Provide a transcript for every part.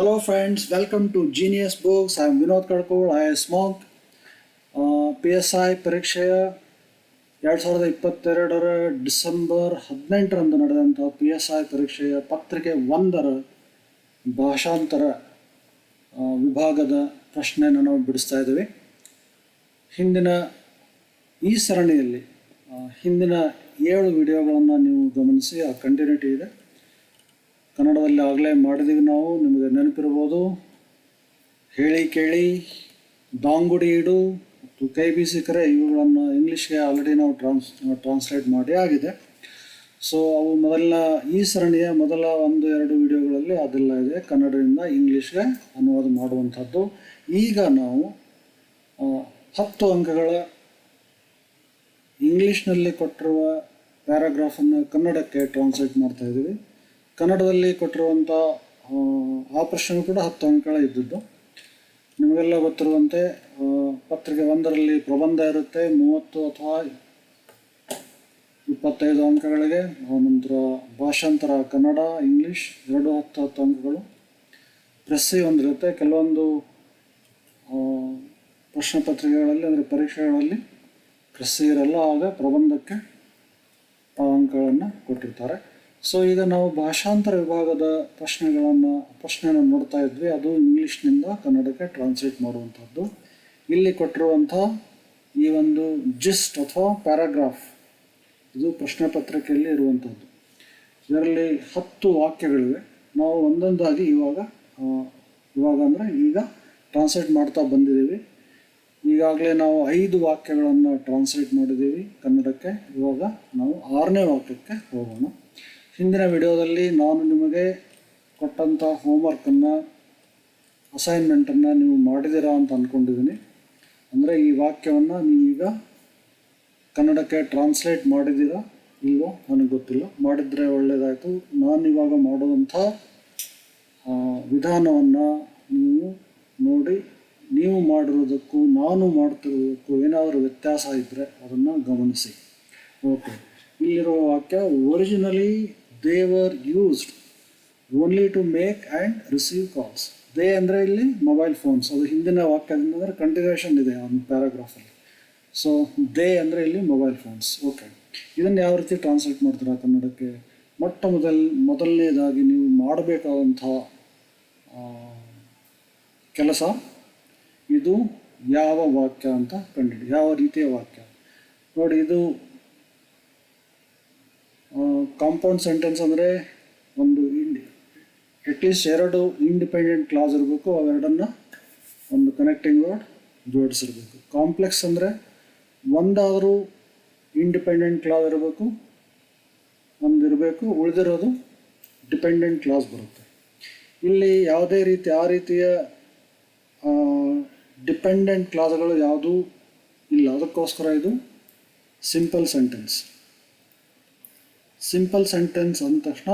Hello friends, welcome to Genius Books. I am Vinod Kadkol, I am Smog. P S I ಪರೀಕ್ಷೆಯ ಎರಡು ಸಾವಿರದ ಇಪ್ಪತ್ತೆರಡರ December ಹದಿನೆಂಟರಂದು ನಡೆದಂಥ ಪಿ ಎಸ್ ಐ ಪರೀಕ್ಷೆಯ ಪತ್ರಿಕೆ ಒಂದರ ಭಾಷಾಂತರ ವಿಭಾಗದ ಪ್ರಶ್ನೆಯನ್ನು ನಾವು ಬಿಡಿಸ್ತಾ ಇದ್ದೀವಿ ಹಿಂದಿನ ಈ ಸರಣಿಯಲ್ಲಿ ಹಿಂದಿನ ಏಳು ವಿಡಿಯೋಗಳನ್ನು ನೀವು ಗಮನಿಸಿ ಆ ಕಂಟಿನ್ಯೂಟಿ ಇದೆ ಕನ್ನಡದಲ್ಲಿ ಆಗಲೇ ಮಾಡಿದೀವಿ ನಾವು, ನಿಮಗೆ ನೆನಪಿರ್ಬೋದು. ಹೇಳಿ ಕೇಳಿ ದಾಂಗುಡಿ ಇಡು, ಮತ್ತು ಕೈ ಬೀಸಿ ಕರೆ, ಇವುಗಳನ್ನು ಇಂಗ್ಲೀಷ್ಗೆ ಆಲ್ರೆಡಿ ನಾವು ಟ್ರಾನ್ಸ್ ಟ್ರಾನ್ಸ್ಲೇಟ್ ಮಾಡಿ ಆಗಿದೆ. ಸೊ ಅವು ಮೊದಲ ಈ ಸರಣಿಯ ಮೊದಲ ಒಂದು, ಎರಡು ವಿಡಿಯೋಗಳಲ್ಲಿ ಅದೆಲ್ಲ ಇದೆ. ಕನ್ನಡದಿಂದ ಇಂಗ್ಲೀಷ್ಗೆ ಅನುವಾದ ಮಾಡುವಂಥದ್ದು. ಈಗ ನಾವು ಹತ್ತು ಅಂಕಗಳ ಇಂಗ್ಲೀಷ್ನಲ್ಲಿ ಕೊಟ್ಟಿರುವ ಪ್ಯಾರಾಗ್ರಾಫನ್ನು ಕನ್ನಡಕ್ಕೆ ಟ್ರಾನ್ಸ್ಲೇಟ್ ಮಾಡ್ತಾ ಇದ್ದೀವಿ. ಕನ್ನಡದಲ್ಲಿ ಕೊಟ್ಟಿರುವಂಥ ಆ, ಆ ಪ್ರಶ್ನೆ ಕೂಡ ಹತ್ತು ಅಂಕಗಳ ಇದ್ದದ್ದು. ನಿಮಗೆಲ್ಲ ಗೊತ್ತಿರುವಂತೆ ಪತ್ರಿಕೆ ಒಂದರಲ್ಲಿ ಪ್ರಬಂಧ ಇರುತ್ತೆ. ಮೂವತ್ತು ಅಥವಾ ಇಪ್ಪತ್ತೈದು ಅಂಕಗಳಿಗೆ ನಂತರ ಭಾಷಾಂತರ ಕನ್ನಡ ಇಂಗ್ಲೀಷ್ ಎರಡು ಹತ್ತು ಹತ್ತು ಅಂಕಗಳು. ಪ್ರೆಸ್ಸಿ ಒಂದಿರುತ್ತೆ. ಕೆಲವೊಂದು ಪ್ರಶ್ನೆ ಪತ್ರಿಕೆಗಳಲ್ಲಿ ಅಂದರೆ ಪರೀಕ್ಷೆಗಳಲ್ಲಿ ಪ್ರೆಸ್ಸಿ ಇರಲ್ಲ. ಆಗ ಪ್ರಬಂಧಕ್ಕೆ ಆ ಅಂಕಗಳನ್ನು ಕೊಟ್ಟಿರ್ತಾರೆ. ಸೊ ಈಗ ನಾವು ಭಾಷಾಂತರ ವಿಭಾಗದ ಪ್ರಶ್ನೆಗಳನ್ನು, ಪ್ರಶ್ನೆಯನ್ನು ನೋಡ್ತಾ ಇದ್ವಿ. ಅದು ಇಂಗ್ಲೀಷ್ನಿಂದ ಕನ್ನಡಕ್ಕೆ ಟ್ರಾನ್ಸ್ಲೇಟ್ ಮಾಡುವಂಥದ್ದು ಇಲ್ಲಿ ಕೊಟ್ಟಿರುವಂಥ ಈ ಒಂದು ಜಿಸ್ಟ್ ಅಥವಾ ಪ್ಯಾರಾಗ್ರಾಫ್ ಇದು ಪ್ರಶ್ನೆ ಪತ್ರಿಕೆಯಲ್ಲಿ ಇರುವಂಥದ್ದು ಇದರಲ್ಲಿ ಹತ್ತು ವಾಕ್ಯಗಳಿವೆ. ನಾವು ಒಂದೊಂದಾಗಿ ಇವಾಗ ಇವಾಗ ಅಂದರೆ ಈಗ ಟ್ರಾನ್ಸ್ಲೇಟ್ ಮಾಡ್ತಾ ಬಂದಿದ್ದೀವಿ. ಈಗಾಗಲೇ ನಾವು ಐದು ವಾಕ್ಯಗಳನ್ನು ಟ್ರಾನ್ಸ್ಲೇಟ್ ಮಾಡಿದ್ದೀವಿ ಕನ್ನಡಕ್ಕೆ. ಇವಾಗ ನಾವು ಆರನೇ ವಾಕ್ಯಕ್ಕೆ ಹೋಗೋಣ. ಹಿಂದಿನ ವಿಡಿಯೋದಲ್ಲಿ ನಾನು ನಿಮಗೆ ಕೊಟ್ಟಂಥ ಹೋಮ್ವರ್ಕನ್ನು ಅಸೈನ್ಮೆಂಟನ್ನು ನೀವು ಮಾಡಿದ್ದೀರಾ ಅಂತ ಅಂದ್ಕೊಂಡಿದ್ದೀನಿ ಅಂದರೆ ಈ ವಾಕ್ಯವನ್ನು ನೀವೀಗ ಕನ್ನಡಕ್ಕೆ ಟ್ರಾನ್ಸ್ಲೇಟ್ ಮಾಡಿದ್ದೀರಾ ಇಲ್ವೋ ನನಗೆ ಗೊತ್ತಿಲ್ಲ. ಮಾಡಿದರೆ ಒಳ್ಳೆಯದಾಯಿತು ನಾನು ಇವಾಗ ಮಾಡುವಂಥ ವಿಧಾನವನ್ನು ನೀವು ನೋಡಿ, ನೀವು ಮಾಡಿರೋದಕ್ಕೂ ನಾನು ಮಾಡ್ತಿರೋದಕ್ಕೂ ಏನಾದರೂ ವ್ಯತ್ಯಾಸ ಇದ್ದರೆ ಅದನ್ನು ಗಮನಿಸಿ. ಓಕೆ ಇಲ್ಲಿರುವ ವಾಕ್ಯ originally they were used only to make and receive calls they ಅಂದರೆ ಇಲ್ಲಿ ಮೊಬೈಲ್ ಫೋನ್ಸ್ ಅದು ಹಿಂದಿನ ವಾಕ್ಯದಿಂದ ಅಂದರೆ ಕಂಟಿನ್ಯೂಷನ್ ಇದೆ ಒಂದು ಪ್ಯಾರಾಗ್ರಾಫಲ್ಲಿ ಸೊ ದೇ ಅಂದರೆ ಇಲ್ಲಿ ಮೊಬೈಲ್ ಫೋನ್ಸ್ ಓಕೆ ಇದನ್ನು ಯಾವ ರೀತಿ ಟ್ರಾನ್ಸ್ಲೇಟ್ ಮಾಡ್ತೀರಾ ಕನ್ನಡಕ್ಕೆ? ಮೊಟ್ಟ ಮೊದಲ, ಮೊದಲನೇದಾಗಿ ನೀವು ಮಾಡಬೇಕಾದಂಥ ಕೆಲಸ ಇದು ಯಾವ ವಾಕ್ಯ ಅಂತ ಕಂಡಿಡಿ ಯಾವ ರೀತಿಯ ವಾಕ್ಯ? ನೋಡಿ, ಇದು ಕಾಂಪೌಂಡ್ ಸೆಂಟೆನ್ಸ್ ಅಂದರೆ ಒಂದು ಇಂಡಿ ಅಟ್ಲೀಸ್ಟ್ ಎರಡು ಇಂಡಿಪೆಂಡೆಂಟ್ ಕ್ಲಾಸ್ ಇರಬೇಕು, ಅವೆರಡನ್ನು ಒಂದು ಕನೆಕ್ಟಿಂಗ್ ವರ್ಡ್ ಜೋಡಿಸಿರ್ಬೇಕು. ಕಾಂಪ್ಲೆಕ್ಸ್ ಅಂದರೆ ಒಂದಾದರೂ ಇಂಡಿಪೆಂಡೆಂಟ್ ಕ್ಲಾಸ್ ಇರಬೇಕು, ಒಂದು ಇರಬೇಕು, ಉಳಿದಿರೋದು ಡಿಪೆಂಡೆಂಟ್ ಕ್ಲಾಸ್ ಬರುತ್ತೆ. ಇಲ್ಲಿ ಯಾವುದೇ ರೀತಿ, ಆ ರೀತಿಯ ಡಿಪೆಂಡೆಂಟ್ ಕ್ಲಾಸ್ಗಳು ಯಾವುದೂ ಇಲ್ಲ. ಅದಕ್ಕೋಸ್ಕರ ಇದು ಸಿಂಪಲ್ ಸೆಂಟೆನ್ಸ್ ಸಿಂಪಲ್ ಸೆಂಟೆನ್ಸ್ ಅಂದ ತಕ್ಷಣ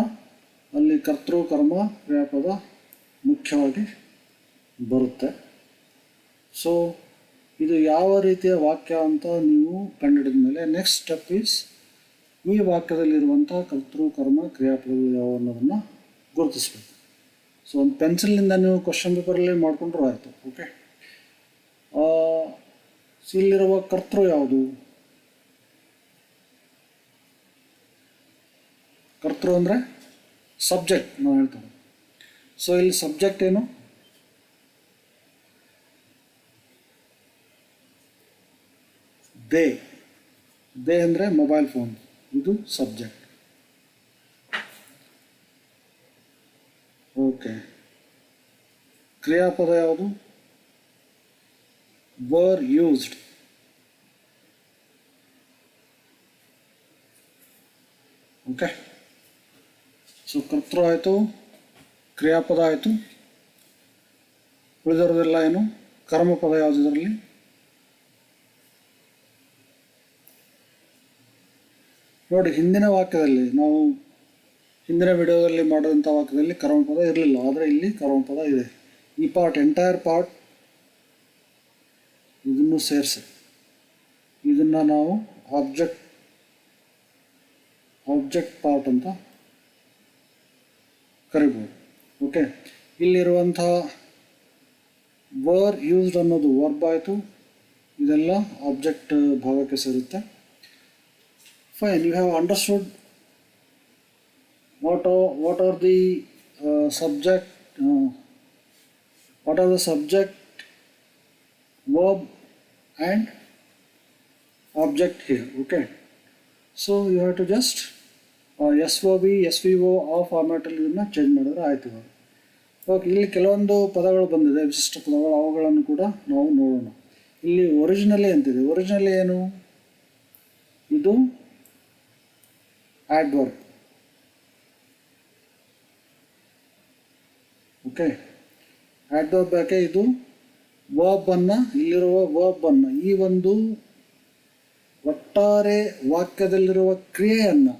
ಅಲ್ಲಿ ಕರ್ತೃ ಕರ್ಮ ಕ್ರಿಯಾಪದ ಮುಖ್ಯವಾಗಿ ಬರುತ್ತೆ. ಸೊ ಇದು ಯಾವ ರೀತಿಯ ವಾಕ್ಯ ಅಂತ ನೀವು ಕಂಡುಹಿಡಿದ ಮೇಲೆ ನೆಕ್ಸ್ಟ್ ಸ್ಟೆಪ್ ಈಸ್ ಈ ವಾಕ್ಯದಲ್ಲಿರುವಂಥ ಕರ್ತೃ ಕರ್ಮ ಕ್ರಿಯಾಪದಗಳು ಯಾವ ಅನ್ನೋದನ್ನು ಗುರುತಿಸ್ಬೇಕು. ಸೊ ಒಂದು ಪೆನ್ಸಿಲ್ನಿಂದ ನೀವು ಕ್ವಶನ್ ಪೇಪರಲ್ಲಿ ಮಾಡಿಕೊಂಡ್ರೂ ಆಯಿತು ಓಕೆ ಇಲ್ಲಿರುವ ಕರ್ತೃ ಯಾವುದು? ಕರ್ತೃ ಅಂದರೆ ಸಬ್ಜೆಕ್ಟ್ ನಾವು ಹೇಳ್ತೇವೆ ಸೊ ಇಲ್ಲಿ ಸಬ್ಜೆಕ್ಟ್ ಏನು? ದೇ ದೇ ಅಂದರೆ ಮೊಬೈಲ್ ಫೋನ್ ಇದು ಸಬ್ಜೆಕ್ಟ್ ಓಕೆ ಕ್ರಿಯಾಪದ ಯಾವುದು? ವರ್ ಯೂಸ್ಡ್ ಓಕೆ ಸೊ ಕರ್ತೃ ಆಯಿತು, ಕ್ರಿಯಾಪದ ಆಯಿತು ಉಳಿದಿರೋದೆಲ್ಲ ಏನು? ಕರ್ಮಪದ ಯಾವುದು ಇದರಲ್ಲಿ? ನೋಡಿ, ಹಿಂದಿನ ವಾಕ್ಯದಲ್ಲಿ ನಾವು ಹಿಂದಿನ ವಿಡಿಯೋದಲ್ಲಿ ಮಾಡಿದಂಥ ವಾಕ್ಯದಲ್ಲಿ ಕರ್ಮಪದ ಇರಲಿಲ್ಲ, ಆದರೆ ಇಲ್ಲಿ ಕರ್ಮಪದ ಇದೆ. ಈ ಪಾರ್ಟ್ ಎಂಟೈರ್ ಪಾರ್ಟ್ ಇದನ್ನು ಸೇರಿಸಿ. ಇದನ್ನು ನಾವು ಆಬ್ಜೆಕ್ಟ್ ಆಬ್ಜೆಕ್ಟ್ ಪಾರ್ಟ್ ಅಂತ ಕರಿಬೋದು. ಓಕೆ ಇಲ್ಲಿರುವಂಥ ವರ್ ಯೂಸ್ಡ್ ಅನ್ನೋದು ವರ್ಬ್ ಆಯಿತು. ಇದೆಲ್ಲ ಆಬ್ಜೆಕ್ಟ್ ಭಾಗಕ್ಕೆ ಸೇರುತ್ತೆ. Fine you have understood what what are the subject what are the subject verb and object here okay so you have to just uh, V O ಆ ಫಾರ್ಮ್ಯಾಟಲ್ಲಿ ಇದನ್ನು change ಮಾಡಿದ್ರೆ ಆಯಿತು ಓಕೆ ಇಲ್ಲಿ ಕೆಲವೊಂದು ಪದಗಳು ಬಂದಿದೆ ವಿಶಿಷ್ಟ ಪದಗಳು ಅವುಗಳನ್ನು ಕೂಡ ನಾವು ನೋಡೋಣ. ಇಲ್ಲಿ ಒರಿಜಿನಲಿ ಅಂತಿದೆ. ಒರಿಜಿನಲಿ ಏನು? ಇದು ಆಡ್ವರ್ಕ್ ಓಕೆ ಆಡ್ವರ್ಬ್ ಯಾಕೆ ಇದು ವರ್ಬನ್ನು ಇಲ್ಲಿರುವ ವರ್ಬನ್ನು ಈ ಒಂದು ಒಟ್ಟಾರೆ ವಾಕ್ಯದಲ್ಲಿರುವ ಕ್ರಿಯೆಯನ್ನು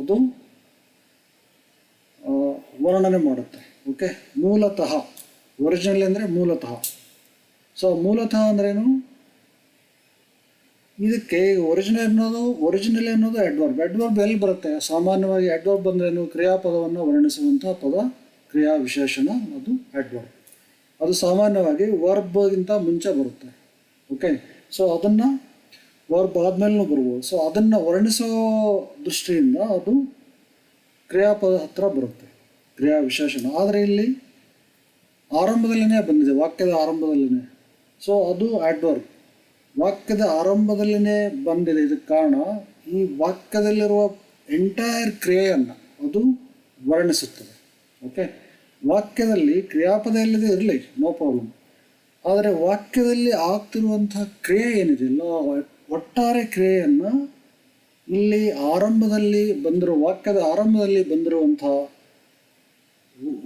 ಅದು ವರ್ಣನೆ ಮಾಡುತ್ತೆ. ಓಕೆ ಮೂಲತಃ ಒರಿಜಿನಲ್ ಅಂದರೆ ಮೂಲತಃ. ಸೊ ಮೂಲತಃ ಅಂದ್ರೇನು? ಇದಕ್ಕೆ ಒರಿಜಿನಲ್ ಅನ್ನೋದು ಒರಿಜಿನಲ್ ಅನ್ನೋದು ಅಡ್ವರ್ಬ್ ಅಡ್ವರ್ಬ್ ಎಲ್ಲಿ ಬರುತ್ತೆ? ಸಾಮಾನ್ಯವಾಗಿ ಅಡ್ವರ್ಬ್ ಅಂದ್ರೇನು? ಕ್ರಿಯಾಪದವನ್ನು ವರ್ಣಿಸುವಂಥ ಪದ, ಕ್ರಿಯಾ ವಿಶೇಷಣ ಅದು ಅಡ್ವರ್ಬ್ ಅದು ಸಾಮಾನ್ಯವಾಗಿ ವರ್ಬ್ಗಿಂತ ಮುಂಚೆ ಬರುತ್ತೆ. ಓಕೆ ಸೊ ಅದನ್ನು ವರ್ಬ್ ಆದಮೇಲೂ ಬರ್ಬೋದು ಸೊ ಅದನ್ನು ವರ್ಣಿಸೋ ದೃಷ್ಟಿಯಿಂದ ಅದು ಕ್ರಿಯಾಪದ ಹತ್ರ ಬರುತ್ತೆ. ಕ್ರಿಯಾ ವಿಶೇಷಣ. ಆದರೆ ಇಲ್ಲಿ ಆರಂಭದಲ್ಲಿನೇ ಬಂದಿದೆ, ವಾಕ್ಯದ ಆರಂಭದಲ್ಲಿನೇ. ಸೊ ಅದು ಆಡ್ವರ್ಬ್ ವಾಕ್ಯದ ಆರಂಭದಲ್ಲಿನೇ ಬಂದಿದೆ. ಇದಕ್ಕೆ ಕಾರಣ, ಈ ವಾಕ್ಯದಲ್ಲಿರುವ ಎಂಟೈರ್ ಕ್ರಿಯೆಯನ್ನು ಅದು ವರ್ಣಿಸುತ್ತದೆ. ಓಕೆ ವಾಕ್ಯದಲ್ಲಿ ಕ್ರಿಯಾಪದ ಇಲ್ಲದೆ ಇರಲಿ, ನೋ ಪ್ರಾಬ್ಲಮ್. ಆದರೆ ವಾಕ್ಯದಲ್ಲಿ ಆಗ್ತಿರುವಂತಹ ಕ್ರಿಯೆ ಏನಿದೆಯಲ್ಲ ಆ ಒಟ್ಟಾರೆ ಕ್ರಿಯೆಯನ್ನು ಇಲ್ಲಿ ಆರಂಭದಲ್ಲಿ ಬಂದಿರುವ ವಾಕ್ಯದ ಆರಂಭದಲ್ಲಿ ಬಂದಿರುವಂಥ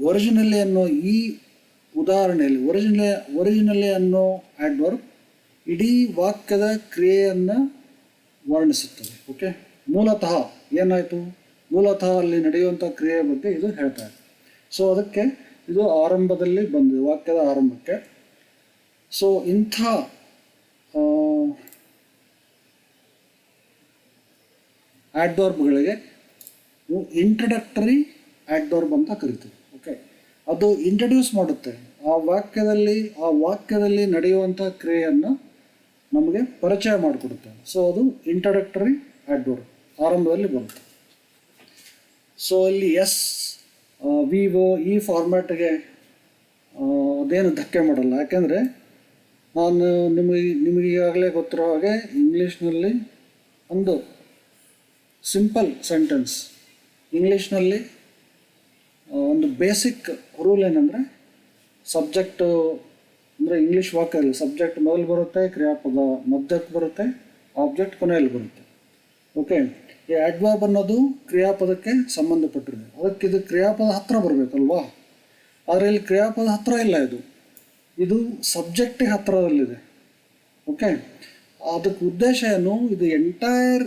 ಒರಿಜಿನಲಿ ಅನ್ನೋ ಈ ಉದಾಹರಣೆಯಲ್ಲಿ ಒರಿಜಿನಲ್ ಒರಿಜಿನಲಿ ಅನ್ನೋ ಆಡ್ವರ್ಬ್ ಇಡೀ ವಾಕ್ಯದ ಕ್ರಿಯೆಯನ್ನು ವರ್ಣಿಸುತ್ತದೆ ಓಕೆ ಮೂಲತಃ ಏನಾಯಿತು? ಮೂಲತಃ ಅಲ್ಲಿ ನಡೆಯುವಂಥ ಕ್ರಿಯೆಯ ಬಗ್ಗೆ ಇದು ಹೇಳ್ತಾ ಇದೆ. ಸೊ ಅದಕ್ಕೆ ಇದು ಆರಂಭದಲ್ಲಿ ಬಂದಿದೆ, ವಾಕ್ಯದ ಆರಂಭಕ್ಕೆ. ಸೊ ಇಂಥ ಆಡ್ವರ್ಬ್ಗಳಿಗೆ ಇಂಟ್ರಡಕ್ಟರಿ ಆಡ್ವರ್ಬ್ ಅಂತ ಕರಿತೀವಿ. ಓಕೆ ಅದು ಇಂಟ್ರಡ್ಯೂಸ್ ಮಾಡುತ್ತೆ. ಆ ವಾಕ್ಯದಲ್ಲಿ ಆ ವಾಕ್ಯದಲ್ಲಿ ನಡೆಯುವಂಥ ಕ್ರಿಯೆಯನ್ನು ನಮಗೆ ಪರಿಚಯ ಮಾಡಿಕೊಡುತ್ತೆ. ಸೊ ಅದು ಇಂಟ್ರಡಕ್ಟರಿ ಆಡ್ವರ್ಬ್ ಆರಂಭದಲ್ಲಿ ಬಂತು ಸೊ ಇಲ್ಲಿ ಎಸ್ ವಿ ಒ ಈ ಫಾರ್ಮ್ಯಾಟ್ಗೆ ಅದೇನು ಧಕ್ಕೆ ಮಾಡಲ್ಲ. ಯಾಕೆಂದರೆ ನಾನು ನಿಮಗೆ ನಿಮಗೆ ಈಗಾಗಲೇ ಗೊತ್ತಿರೋ ಹಾಗೆ ಇಂಗ್ಲೀಷ್ನಲ್ಲಿ ಒಂದು ಸಿಂಪಲ್ ಸೆಂಟೆನ್ಸ್ ಇಂಗ್ಲೀಷ್ನಲ್ಲಿ ಒಂದು ಬೇಸಿಕ್ ರೂಲ್ ಏನಂದರೆ ಸಬ್ಜೆಕ್ಟು ಅಂದರೆ ಇಂಗ್ಲೀಷ್ ವಾಕ್ಯದಲ್ಲಿ ಸಬ್ಜೆಕ್ಟ್ ಮೊದಲು ಬರುತ್ತೆ, ಕ್ರಿಯಾಪದ ಮಧ್ಯಕ್ಕೆ ಬರುತ್ತೆ ಆಬ್ಜೆಕ್ಟ್ ಕೊನೆಯಲ್ಲಿ ಬರುತ್ತೆ. ಓಕೆ ಈ ಆಡ್ವಾಬ್ ಅನ್ನೋದು ಕ್ರಿಯಾಪದಕ್ಕೆ ಸಂಬಂಧಪಟ್ಟಿದೆ ಅದಕ್ಕೆ ಇದು ಕ್ರಿಯಾಪದ ಹತ್ರ ಬರಬೇಕಲ್ವಾ? ಆದರೆ ಇಲ್ಲಿ ಕ್ರಿಯಾಪದ ಹತ್ರ ಇಲ್ಲ ಇದು. ಇದು ಸಬ್ಜೆಕ್ಟಿಗೆ ಹತ್ತಿರದಲ್ಲಿದೆ ಓಕೆ ಅದಕ್ಕೆ ಉದ್ದೇಶ ಏನು? ಇದು ಎಂಟೈರ್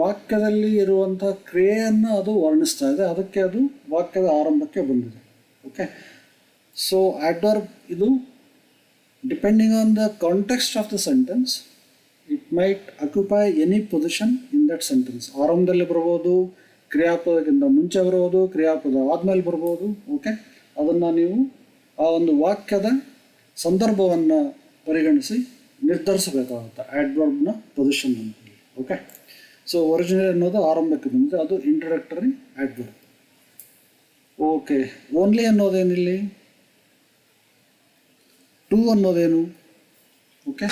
ವಾಕ್ಯದಲ್ಲಿ ಇರುವಂಥ ಕ್ರಿಯೆಯನ್ನು ಅದು ವರ್ಣಿಸ್ತಾ ಇದೆ. ಅದಕ್ಕೆ ಅದು ವಾಕ್ಯದ ಆರಂಭಕ್ಕೆ ಬಂದಿದೆ. ಓಕೆ ಸೊ ಆಡ್ವರ್ಬ್ ಇದು depending on the context of the sentence it might occupy any position in that sentence ಆರಂಭದಲ್ಲಿ ಬರ್ಬೋದು ಕ್ರಿಯಾಪದಕ್ಕಿಂತ ಮುಂಚೆ ಬರ್ಬೋದು ಕ್ರಿಯಾಪದ ಆದಮೇಲೆ ಬರ್ಬೋದು ಓಕೆ ಅದನ್ನು ನೀವು ಆ ಒಂದು ವಾಕ್ಯದ ಸಂದರ್ಭವನ್ನು ಪರಿಗಣಿಸಿ ನಿರ್ಧರಿಸಬೇಕಾಗುತ್ತೆ. ಆಡ್ವರ್ಬ್ನ ಪೊಸಿಷನ್ ಅಂತ ಓಕೆ ಸೊ ಒರಿಜಿನಲ್ ಅನ್ನೋದು ಆರಂಭಕ್ಕೆ ಬಂದಿದೆ ಅದು ಇಂಟ್ರಡಕ್ಟರಿ ಆಡ್ವರ್ಬ್ ಓಕೆ ಓನ್ಲಿ ಅನ್ನೋದೇನಿಲ್ಲಿ ಟು ಅನ್ನೋದೇನು? ಓಕೆ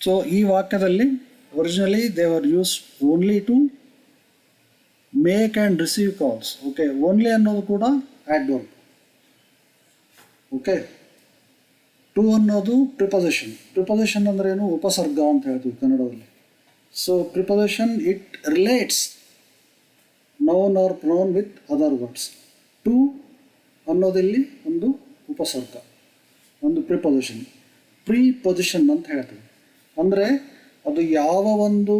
ಸೊ ಈ ವಾಕ್ಯದಲ್ಲಿ originally they are use only to make and receive calls okay only ಅನ್ನೋದು ಕೂಡ ಆಡ್ವರ್ಬ್ ಓಕೆ ಟು ಅನ್ನೋದು ಪ್ರಿಪೊಸಿಷನ್ ಪ್ರಿಪೊಸಿಷನ್ ಅಂದ್ರೆ ಏನು? ಉಪಸರ್ಗ ಅಂತ ಹೇಳ್ತೀವಿ ಕನ್ನಡದಲ್ಲಿ. So preposition it relates noun or pronoun with other words to ಅನ್ನೋದಿಲ್ಲಿ ಒಂದು ಉಪಸರ್ಗ, ಒಂದು ಪ್ರಿಪೊಸಿಷನ್ ಪ್ರೀ ಪೊಸಿಷನ್ ಅಂತ ಹೇಳ್ತೀವಿ. ಅಂದರೆ ಅದು ಯಾವ ಒಂದು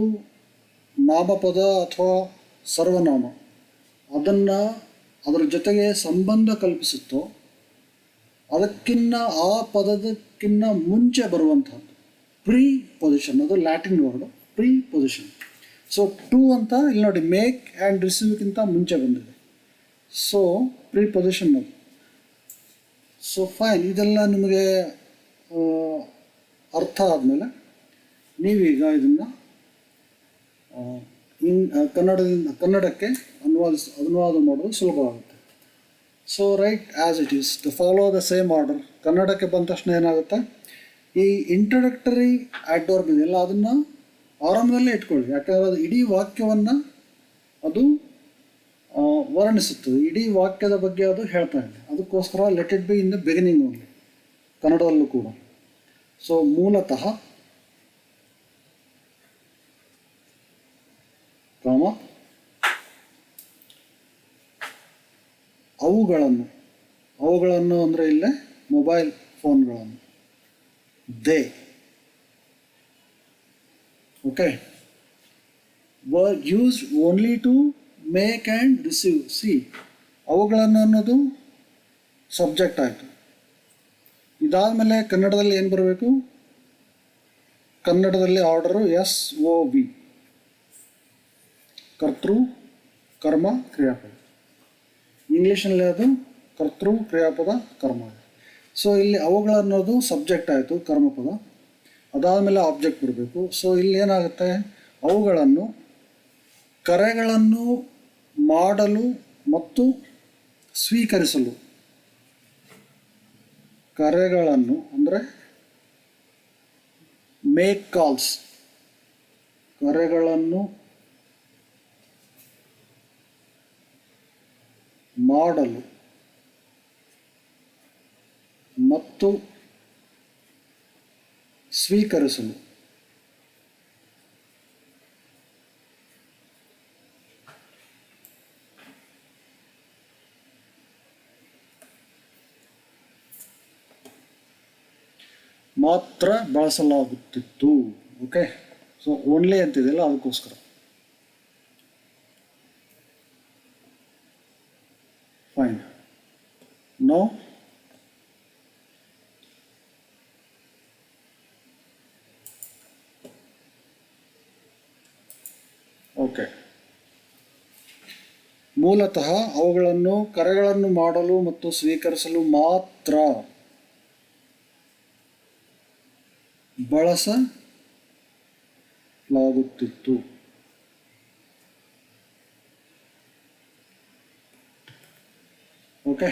ನಾಮಪದ ಅಥವಾ ಸರ್ವನಾಮ ಅದನ್ನು ಅದರ ಜೊತೆಗೆ ಸಂಬಂಧ ಕಲ್ಪಿಸುತ್ತೋ, ಅದಕ್ಕಿನ್ನ ಆ ಪದದಕ್ಕಿನ್ನ ಮುಂಚೆ ಬರುವಂಥದ್ದು ಪ್ರೀ ಪೊಸಿಷನ್ ಅದು Latin word preposition so to ಅಂತ, ಇಲ್ಲಿ ನೋಡಿ ಮೇಕ್ ಆ್ಯಂಡ್ ರಿಸೀವ್ಗಿಂತ ಮುಂಚೆ ಬಂದಿದೆ. ಸೊ ಪ್ರೀ ಪೊಸಿಷನ್ ಅದು ಸೊ ಫೈನ್ ಇದೆಲ್ಲ ನಿಮಗೆ ಅರ್ಥ ಆದಮೇಲೆ ನೀವೀಗ ಇದನ್ನು ಇನ್ ಕನ್ನಡದಿಂದ, ಕನ್ನಡಕ್ಕೆ ಅನುವಾದಿಸ್ ಅನುವಾದ ಮಾಡೋದು ಸುಲಭವಾಗುತ್ತೆ. So right as it is the follow the same order ಕನ್ನಡಕ್ಕೆ ಬಂದ ತಕ್ಷಣ ಏನಾಗುತ್ತೆ? ಈ ಇಂಟ್ರಡಕ್ಟರಿ ಆಡ್ವರ್ಬ್ ಇದೆಯಲ್ಲ, ಅದನ್ನು ಆರಂಭದಲ್ಲೇ ಇಟ್ಕೊಳ್ಳಿ. ಯಾಕಂದರೆ ಅದು ಇಡೀ ವಾಕ್ಯವನ್ನು ಅದು ವರ್ಣಿಸುತ್ತದೆ. ಇಡೀ ವಾಕ್ಯದ ಬಗ್ಗೆ ಅದು ಹೇಳ್ತಾ ಇದೆ. ಅದಕ್ಕೋಸ್ಕರ let it be in the beginning only ಕನ್ನಡದಲ್ಲೂ ಕೂಡ. ಸೊ ಮೂಲತಃ ಕಾಮ ಅವುಗಳನ್ನು ಅವುಗಳನ್ನು ಅಂದರೆ ಇಲ್ಲೇ mobile ಫೋನ್ಗಳನ್ನು they okay were used only to make and receive C ಅವುಗಳನ್ನು ಅನ್ನೋದು ಸಬ್ಜೆಕ್ಟ್ ಆಯಿತು. ಇದಾದಮೇಲೆ ಕನ್ನಡದಲ್ಲಿ ಏನು ಬರಬೇಕು? ಕನ್ನಡದಲ್ಲಿ ಆರ್ಡರು ಎಸ್ ಒ ವಿ ಕರ್ತೃ, ಕರ್ಮ, ಕ್ರಿಯಾಪದ. ಇಂಗ್ಲೀಷಲ್ಲಿ ಅದು ಕರ್ತೃ, ಕ್ರಿಯಾಪದ, ಕರ್ಮ. ಸೊ ಇಲ್ಲಿ ಅವುಗಳನ್ನೋದು ಸಬ್ಜೆಕ್ಟ್ ಆಯಿತು, ಕರ್ಮಪದ. ಅದಾದಮೇಲೆ ಆಬ್ಜೆಕ್ಟ್ ಬರಬೇಕು. ಸೊ ಇಲ್ಲಿ ಏನಾಗುತ್ತೆ? ಅವುಗಳನ್ನು ಕರೆಗಳನ್ನು ಮಾಡಲು ಮತ್ತು ಸ್ವೀಕರಿಸಲು. ಕರೆಗಳನ್ನು ಅಂದರೆ ಮೇಕ್ ಕಾಲ್ಸ್ ಕರೆಗಳನ್ನು ಮಾಡಲು ಮತ್ತು ಸ್ವೀಕರಿಸಲು ಮಾತ್ರ ಬಳಸಲಾಗುತ್ತಿತ್ತು. ಓಕೆ ಸೊ ಓನ್ಲಿ ಅಂತಿದೆಯಲ್ಲ ಅದಕ್ಕೋಸ್ಕರ ಫೈನ್ ನೋ ಓಕೆ ಮೂಲತಃ ಅವುಗಳನ್ನು ಕರೆಗಳನ್ನು ಮಾಡಲು ಮತ್ತು ಸ್ವೀಕರಿಸಲು ಮಾತ್ರ ಬಳಸಲಾಗುತ್ತಿತ್ತು. ಓಕೆ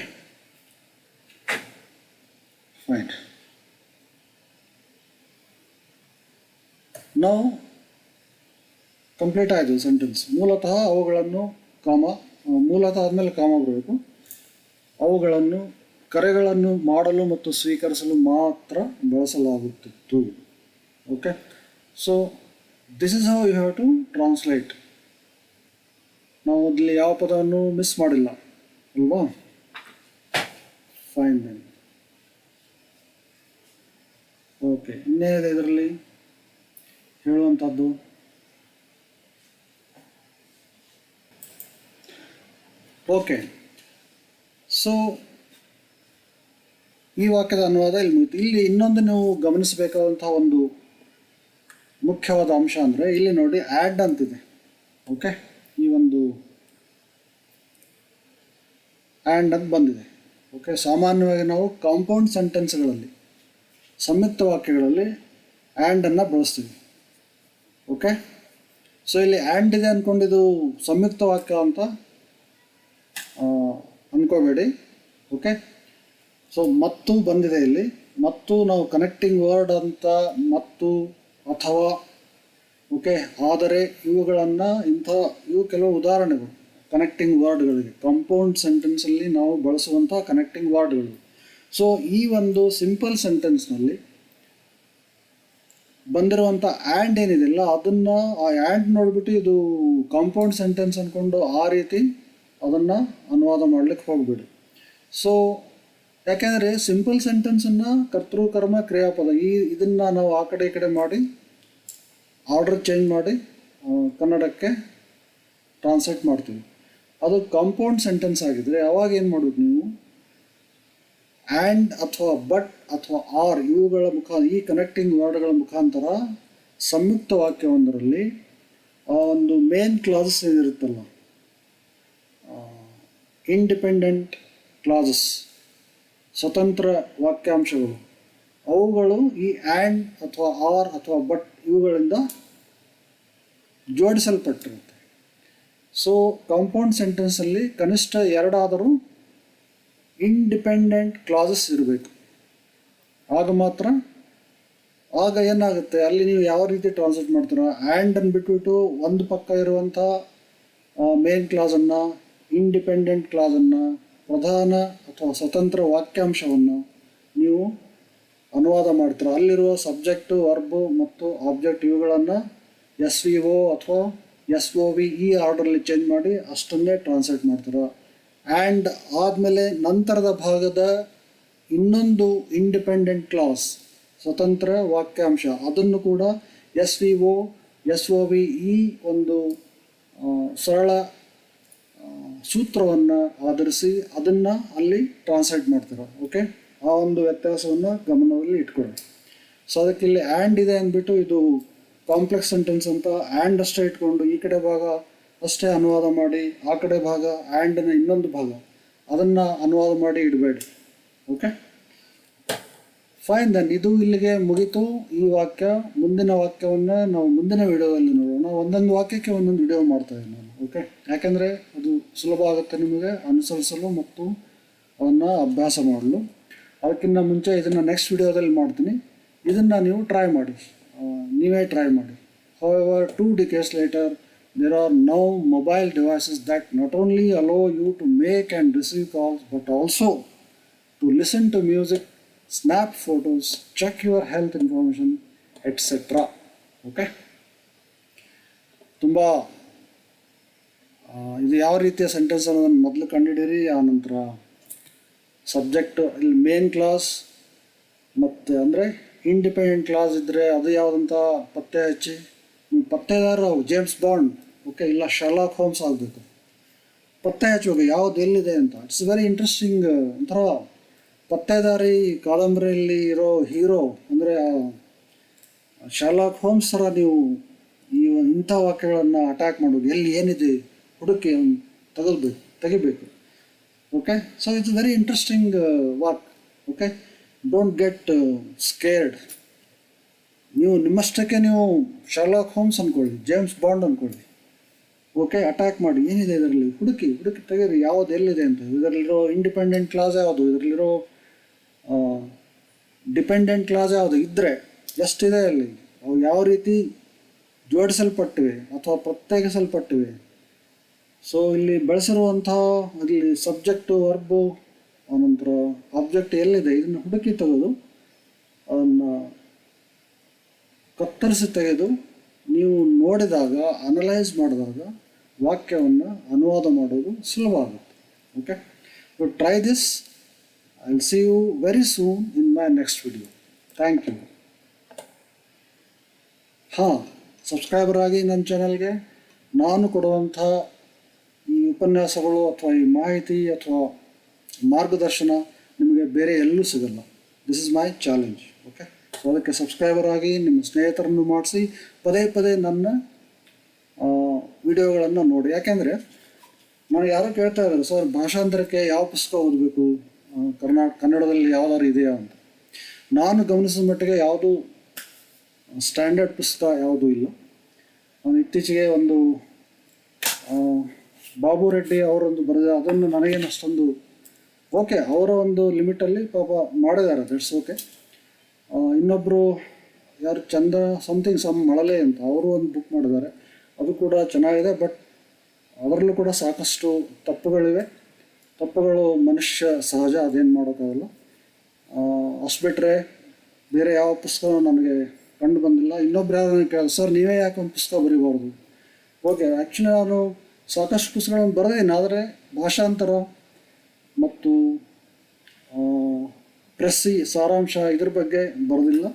ಫೈನ್ ನಾವು ಕಂಪ್ಲೀಟ್ ಆಯಿತು ಸೆಂಟೆನ್ಸ್ ಮೂಲತಃ ಅವುಗಳನ್ನು ಕಾಮ ಮೂಲತಃ ಆದಮೇಲೆ ಕಾಮ ಬರಬೇಕು ಅವುಗಳನ್ನು ಕರೆಗಳನ್ನು ಮಾಡಲು ಮತ್ತು ಸ್ವೀಕರಿಸಲು ಮಾತ್ರ ಬಳಸಲಾಗುತ್ತಿತ್ತು. Okay? So this is how you have to translate ನಾವು ಇಲ್ಲಿ ಯಾವ ಪದವನ್ನು ಮಿಸ್ ಮಾಡಿಲ್ಲ. ಅಲ್ವಾ? ಫೈನ್ ದೆನ್ ಓಕೆ ಇನ್ನೇನಿದೆ ಇದರಲ್ಲಿ? ಹೇಳುವಂಥದ್ದು? ಓಕೆ ಸೊ ಈ ವಾಕ್ಯದ ಅನುವಾದ ಇಲ್ಲಿ ಮುಗಿತು. ಇಲ್ಲಿ ಇನ್ನೊಂದು ನೀವು ಗಮನಿಸಬೇಕಾದಂತಹ ಒಂದು ಮುಖ್ಯವಾದ ಅಂಶ ಅಂದರೆ ಇಲ್ಲಿ ನೋಡಿ ಆ್ಯಡ್ ಅಂತಿದೆ. ಓಕೆ ಈ ಒಂದು ಆ್ಯಂಡ್ ಅಂತ ಬಂದಿದೆ. ಓಕೆ ಸಾಮಾನ್ಯವಾಗಿ ನಾವು ಕಾಂಪೌಂಡ್ ಸೆಂಟೆನ್ಸ್ಗಳಲ್ಲಿ ಸಂಯುಕ್ತ ವಾಕ್ಯಗಳಲ್ಲಿ ಆ್ಯಂಡನ್ನು ಬಳಸ್ತೀವಿ. ಓಕೆ ಸೊ ಇಲ್ಲಿ ಆ್ಯಂಡ್ ಇದೆ ಅಂದ್ಕೊಂಡಿದ್ದು ಸಂಯುಕ್ತ ವಾಕ್ಯ ಅಂತ. ಅನ್ಕೋಬೇಡಿ. ಓಕೆ ಸೊ ಮತ್ತು ಬಂದಿದೆ ಇಲ್ಲಿ. ಮತ್ತು ನಾವು ಕನೆಕ್ಟಿಂಗ್ ವರ್ಡ್ ಅಂತ, ಮತ್ತು ಅಥವಾ ಓಕೆ ಆದರೆ ಇವುಗಳನ್ನು ಇಂಥ, ಇವು ಕೆಲವು ಉದಾಹರಣೆಗಳು. ಕನೆಕ್ಟಿಂಗ್ ವರ್ಡ್ಗಳಿಗೆ ಕಾಂಪೌಂಡ್ ಸೆಂಟೆನ್ಸಲ್ಲಿ ನಾವು ಬಳಸುವಂಥ ಕನೆಕ್ಟಿಂಗ್ ವರ್ಡ್ಗಳು ಸೊ ಈ ಒಂದು ಸಿಂಪಲ್ ಸೆಂಟೆನ್ಸ್ನಲ್ಲಿ ಬಂದಿರುವಂಥ ಆ್ಯಂಡ್ ಏನಿದೆಯಲ್ಲ ಅದನ್ನು ಆ ಆ್ಯಂಡ್ ನೋಡಿಬಿಟ್ಟು ಇದು ಕಾಂಪೌಂಡ್ ಸೆಂಟೆನ್ಸ್ ಅಂದ್ಕೊಂಡು ಆ ರೀತಿ ಅದನ್ನು ಅನುವಾದ ಮಾಡಲಿಕ್ಕೆ ಹೋಗಬೇಡಿ. ಸೊ ಯಾಕೆಂದರೆ ಸಿಂಪಲ್ ಸೆಂಟೆನ್ಸನ್ನು ಕರ್ತೃಕರ್ಮ ಕ್ರಿಯಾಪದ, ಈ ಇದನ್ನು ನಾವು ಆ ಕಡೆ ಈ ಕಡೆ ಮಾಡಿ ಆರ್ಡರ್ ಚೇಂಜ್ ಮಾಡಿ ಕನ್ನಡಕ್ಕೆ ಟ್ರಾನ್ಸ್ಲೇಟ್ ಮಾಡ್ತೀವಿ. ಅದು ಕಾಂಪೌಂಡ್ ಸೆಂಟೆನ್ಸ್ ಆಗಿದ್ದರೆ ಅವಾಗ ಏನು ಮಾಡಬೇಕು ನೀವು? ಆ್ಯಂಡ್ ಅಥವಾ ಬಟ್ ಅಥವಾ ಆರ್ ಇವುಗಳ ಮುಖ, ಈ ಕನೆಕ್ಟಿಂಗ್ ವರ್ಡ್ಗಳ ಮುಖಾಂತರ ಸಂಯುಕ್ತ ವಾಕ್ಯವೊಂದರಲ್ಲಿ ಆ ಒಂದು ಮೇನ್ ಕ್ಲಾಸಸ್ ಏನಿರುತ್ತಲ್ಲ ಇಂಡಿಪೆಂಡೆಂಟ್ ಕ್ಲಾಸಸ್ ಸ್ವತಂತ್ರ ವಾಕ್ಯಾಂಶಗಳು. ಅವುಗಳು ಈ ಆ್ಯಂಡ್ ಅಥವಾ ಆರ್ ಅಥವಾ ಬಟ್ ಇವುಗಳಿಂದ ಜೋಡಿಸಲ್ಪಟ್ಟಿರುತ್ತೆ. ಸೊ ಕಾಂಪೌಂಡ್ ಸೆಂಟೆನ್ಸಲ್ಲಿ ಕನಿಷ್ಠ ಎರಡಾದರೂ ಇಂಡಿಪೆಂಡೆಂಟ್ ಕ್ಲಾಸಸ್ ಇರಬೇಕು. ಆಗ ಮಾತ್ರ ಆಗ ಏನಾಗುತ್ತೆ? ಅಲ್ಲಿ ನೀವು ಯಾವ ರೀತಿ ಟ್ರಾನ್ಸ್ಲೇಟ್ ಮಾಡ್ತೀರ? ಆ್ಯಂಡನ್ನು ಬಿಟ್ಬಿಟ್ಟು ಒಂದು ಪಕ್ಕ ಇರುವಂಥ ಮೇನ್ ಕ್ಲಾಸನ್ನು ಇಂಡಿಪೆಂಡೆಂಟ್ ಕ್ಲಾಸನ್ನು ಪ್ರಧಾನ ಅಥವಾ ಸ್ವತಂತ್ರ ವಾಕ್ಯಾಂಶವನ್ನು ನೀವು ಅನುವಾದ ಮಾಡ್ತೀರ. ಅಲ್ಲಿರುವ ಸಬ್ಜೆಕ್ಟು ವರ್ಬು ಮತ್ತು ಆಬ್ಜೆಕ್ಟ್ ಇವುಗಳನ್ನು ಎಸ್ ವಿ ಓ ಅಥವಾ ಎಸ್ ಓ ವಿ ಈ ಆರ್ಡರ್ಲಿ ಚೇಂಜ್ ಮಾಡಿ ಅಷ್ಟನ್ನೇ ಟ್ರಾನ್ಸ್ಲೇಟ್ ಮಾಡ್ತಾರೆ. ಆ್ಯಂಡ್ ಆದಮೇಲೆ ನಂತರದ ಭಾಗದ ಇನ್ನೊಂದು ಇಂಡಿಪೆಂಡೆಂಟ್ ಕ್ಲಾಸ್ ಸ್ವತಂತ್ರ ವಾಕ್ಯಾಂಶ, ಅದನ್ನು ಕೂಡ S V O S O V ಈ ಒಂದು ಸರಳ ಸೂತ್ರವನ್ನು ಆಧರಿಸಿ ಅದನ್ನು ಅಲ್ಲಿ ಟ್ರಾನ್ಸ್ಲೇಟ್ ಮಾಡ್ತಾರೆ ಓಕೆ ಆ ಒಂದು ವ್ಯತ್ಯಾಸವನ್ನು ಗಮನದಲ್ಲಿ ಇಟ್ಕೊಳ್ಳಿ ಸೊ ಅದಕ್ಕೆ ಇಲ್ಲಿ ಆ್ಯಂಡ್ ಇದೆ ಅಂದ್ಬಿಟ್ಟು ಇದು ಕಾಂಪ್ಲೆಕ್ಸ್ ಸೆಂಟೆನ್ಸ್ ಅಂತ ಆ್ಯಂಡ್ ಅಷ್ಟೇ ಇಟ್ಕೊಂಡು ಈ ಕಡೆ ಭಾಗ ಅಷ್ಟೇ ಅನುವಾದ ಮಾಡಿ, ಆ ಕಡೆ ಭಾಗ ಆ್ಯಂಡ್ನ ಇನ್ನೊಂದು ಭಾಗ, ಅದನ್ನು ಅನುವಾದ ಮಾಡಿ ಇಡಬೇಡಿ ಓಕೆ ಫೈನ್ ದೆನ್ ಇದು ಇಲ್ಲಿಗೆ ಮುಗಿತು. ಈ ವಾಕ್ಯ, ಮುಂದಿನ ವಾಕ್ಯವನ್ನು ನಾವು ಮುಂದಿನ ವಿಡಿಯೋದಲ್ಲಿ ನೋಡೋಣ. ಒಂದೊಂದು ವಾಕ್ಯಕ್ಕೆ ಒಂದೊಂದು ವಿಡಿಯೋ ಮಾಡ್ತಾ ಇದ್ದೀವಿ ಓಕೆ? ಯಾಕೆಂದರೆ ಅದು ಸುಲಭ ಆಗುತ್ತೆ ನಿಮಗೆ, ಅನುಸರಿಸಲು ಮತ್ತು ಅದನ್ನು ಅಭ್ಯಾಸ ಮಾಡಲು. ಅದಕ್ಕಿಂತ ಮುಂಚೆ ಇದನ್ನು ನೆಕ್ಸ್ಟ್ ವಿಡಿಯೋದಲ್ಲಿ ಮಾಡ್ತೀನಿ. ಇದನ್ನು ನೀವು ಟ್ರೈ ಮಾಡಿ. ನೀವೇ ಟ್ರೈ ಮಾಡಿ. However today later there are now mobile devices that not only allow you to make and receive calls but also to listen to music snap photos check your health information etcetera okay ತುಂಬ ಇದು ಯಾವ ರೀತಿಯ sentence ಅನ್ನೋದನ್ನು ಮೊದಲು ಕಂಡುಹಿಡೀರಿ ಆ ನಂತರ subject ಇಲ್ಲಿ main clause ಮತ್ತು ಅಂದರೆ ಇಂಡಿಪೆಂಡೆಂಟ್ ಕ್ಲಾಸ್ ಇದ್ದರೆ ಅದು ಯಾವುದಂತ ಪತ್ತೆ ಹಚ್ಚಿ ಪತ್ತೆದಾರ ಜೇಮ್ಸ್ ಬಾಂಡ್ ಓಕೆ ಇಲ್ಲ ಶರ್ಲಾಕ್ ಹೋಮ್ಸ್ ಆಗಬೇಕು. ಪತ್ತೆ ಹಚ್ಚುವಾಗ ಯಾವ್ದು ಎಲ್ಲಿದೆ ಅಂತ. ಇಟ್ಸ್ ವೆರಿ ಇಂಟ್ರೆಸ್ಟಿಂಗ್ ಒಂಥರ ಪತ್ತೆದಾರಿ, ಕಾದಂಬರಿಯಲ್ಲಿ ಇರೋ ಹೀರೋ ಅಂದರೆ ಶಾರ್ಲಾಕ್ ಹೋಮ್ಸ್ ಥರ ನೀವು ಈ ಇಂಥ ವಾಕ್ಯಗಳನ್ನು ಅಟ್ಯಾಕ್ ಮಾಡೋದು ಎಲ್ಲಿ ಏನಿದೆ ಹುಡುಕಿ ತಗೊಳ್ಬೇಕು ತೆಗಿಬೇಕು. Okay so it's very interesting work okay don't get scared ನೀವು ನಿಮ್ಮಷ್ಟಕ್ಕೆ ನೀವು ಶರ್ಲಾಕ್ ಹೋಮ್ಸ್ ಅಂದ್ಕೊಳ್ಳಿ ಜೇಮ್ಸ್ ಬಾಂಡ್ ಅಂದ್ಕೊಳ್ಳಿ ಓಕೆ ಅಟ್ಯಾಕ್ ಮಾಡಿ. ಏನಿದೆ ಇದರಲ್ಲಿ? ಹುಡುಕಿ ಹುಡುಕಿ ತೆಗೀರಿ ಯಾವುದು ಎಲ್ಲಿದೆ ಅಂತ. ಇದರಲ್ಲಿರೋ ಇಂಡಿಪೆಂಡೆಂಟ್ ಕ್ಲಾಸ್ ಯಾವುದು? ಇದರಲ್ಲಿರೋ ಡಿಪೆಂಡೆಂಟ್ ಕ್ಲಾಸ್ ಯಾವುದು? ಇದ್ದರೆ ಎಷ್ಟಿದೆ ಅಲ್ಲಿ? ಅವು ಯಾವ ರೀತಿ ಜೋಡಿಸಲ್ಪಟ್ಟಿವೆ ಅಥವಾ ಪ್ರತ್ಯೇಕಿಸಲ್ಪಟ್ಟಿವೆ? ಸೊ ಇಲ್ಲಿ ಬಳಸಿರುವಂತಹ ಅಲ್ಲಿ ಸಬ್ಜೆಕ್ಟು ವರ್ಬು ಆನಂತರ ಆಬ್ಜೆಕ್ಟ್ ಎಲ್ಲಿದೆ? ಇದನ್ನು ಹುಡುಕಿ ತೆಗೆದು. ಅದನ್ನು ಕತ್ತರಿಸಿ ತೆಗೆದು ನೀವು ನೋಡಿದಾಗ ಅನಲೈಸ್ ಮಾಡಿದಾಗ ವಾಕ್ಯವನ್ನು ಅನುವಾದ ಮಾಡೋದು ಸುಲಭ ಆಗುತ್ತೆ okay you try this I see you very soon in my next video thank you ಹಾಂ ಸಬ್ಸ್ಕ್ರೈಬರ್ ಆಗಿ ನನ್ನ ಚಾನಲ್ಗೆ ನಾನು ಕೊಡುವಂಥ ಉಪನ್ಯಾಸಗಳು ಅಥವಾ ಈ ಮಾಹಿತಿ ಅಥವಾ ಮಾರ್ಗದರ್ಶನ ನಿಮಗೆ ಬೇರೆ ಎಲ್ಲೂ ಸಿಗಲ್ಲ. This is my challenge okay so ಅದಕ್ಕೆ ಸಬ್ಸ್ಕ್ರೈಬರ್ ಆಗಿ ನಿಮ್ಮ ಸ್ನೇಹಿತರನ್ನು ಮಾಡಿಸಿ, ಪದೇ ಪದೇ ನನ್ನ ವಿಡಿಯೋಗಳನ್ನು ನೋಡಿ. ಯಾಕೆಂದರೆ, ನಾನು ಯಾರೋ ಕೇಳ್ತಾ ಇದ್ದಾರೆ, ಸರ್, ಭಾಷಾಂತರಕ್ಕೆ ಯಾವ ಪುಸ್ತಕ ಓದಬೇಕು? ಕರ್ನಾಟಕ ಕನ್ನಡದಲ್ಲಿ ಯಾವ್ದಾದ್ರು ಇದೆಯಾ? ಅಂತ. ನಾನು ಗಮನಿಸಿದ ಮಟ್ಟಿಗೆ ಯಾವುದು ಸ್ಟ್ಯಾಂಡರ್ಡ್ ಪುಸ್ತಕ ಯಾವುದೂ ಇಲ್ಲ. ನಾನು ಇತ್ತೀಚೆಗೆ ಒಂದು ಬಾಬು ರೆಡ್ಡಿ ಅವರೊಂದು ಬರೆದ, ಅದನ್ನು ನನಗೇನು ಅಷ್ಟೊಂದು ಓಕೆ ಅವರ ಒಂದು ಲಿಮಿಟಲ್ಲಿ ಪಾಪ ಮಾಡಿದ್ದಾರೆ ದಟ್ಸ್ ಓಕೆ ಇನ್ನೊಬ್ಬರು ಯಾರು ಚಂದ ಸಮಥಿಂಗ್ ಸಮ್ ಮಳಲೆ ಅಂತ, ಅವರು ಒಂದು ಬುಕ್ ಮಾಡಿದ್ದಾರೆ. ಅದು ಕೂಡ ಚೆನ್ನಾಗಿದೆ ಬಟ್ ಅದರಲ್ಲೂ ಕೂಡ ಸಾಕಷ್ಟು ತಪ್ಪುಗಳಿವೆ. ತಪ್ಪುಗಳು ಮನುಷ್ಯ ಸಹಜ, ಅದೇನು ಮಾಡೋಕ್ಕಾಗಲ್ಲ. ಅಷ್ಟು ಬಿಟ್ಟರೆ ಬೇರೆ ಯಾವ ಪುಸ್ತಕ ನನಗೆ ಕಂಡು ಬಂದಿಲ್ಲ. ಇನ್ನೊಬ್ರು ಯಾರು ಕೇಳಿ, ಸರ್, ನೀವೇ ಯಾಕೆ ಪುಸ್ತಕ ಬರೀಬಾರ್ದು? ಓಕೆ ಆ್ಯಕ್ಚುಲಿ ನಾನು ಸಾಕಷ್ಟು ಪುಸ್ತಕಗಳನ್ನು ಬರೆದೇನಾದರೆ ಭಾಷಾಂತರ ಮತ್ತು ಪ್ರೆಸ್ಸಿ ಸಾರಾಂಶ ಇದ್ರ ಬಗ್ಗೆ ಬರೋದಿಲ್ಲ.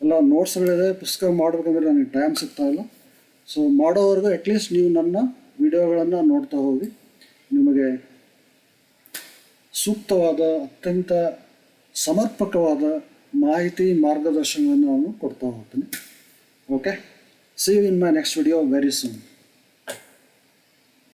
ಎಲ್ಲ ನೋಟ್ಸ್ಗಳಿದೆ ಪುಸ್ತಕ ಮಾಡಬೇಕಂದ್ರೆ ನನಗೆ ಟೈಮ್ ಸಿಗ್ತಾ ಇಲ್ಲ. ಸೊ ಮಾಡೋವರೆಗೂ ಅಟ್ಲೀಸ್ಟ್ ನೀವು ನನ್ನ ವಿಡಿಯೋಗಳನ್ನು ನೋಡ್ತಾ ಹೋಗಿ. ನಿಮಗೆ ಸೂಕ್ತವಾದ, ಅತ್ಯಂತ ಸಮರ್ಪಕವಾದ ಮಾಹಿತಿ, ಮಾರ್ಗದರ್ಶನವನ್ನು ನಾನು ಕೊಡ್ತಾ ಹೋಗ್ತೀನಿ. Okay see you in my next video very soon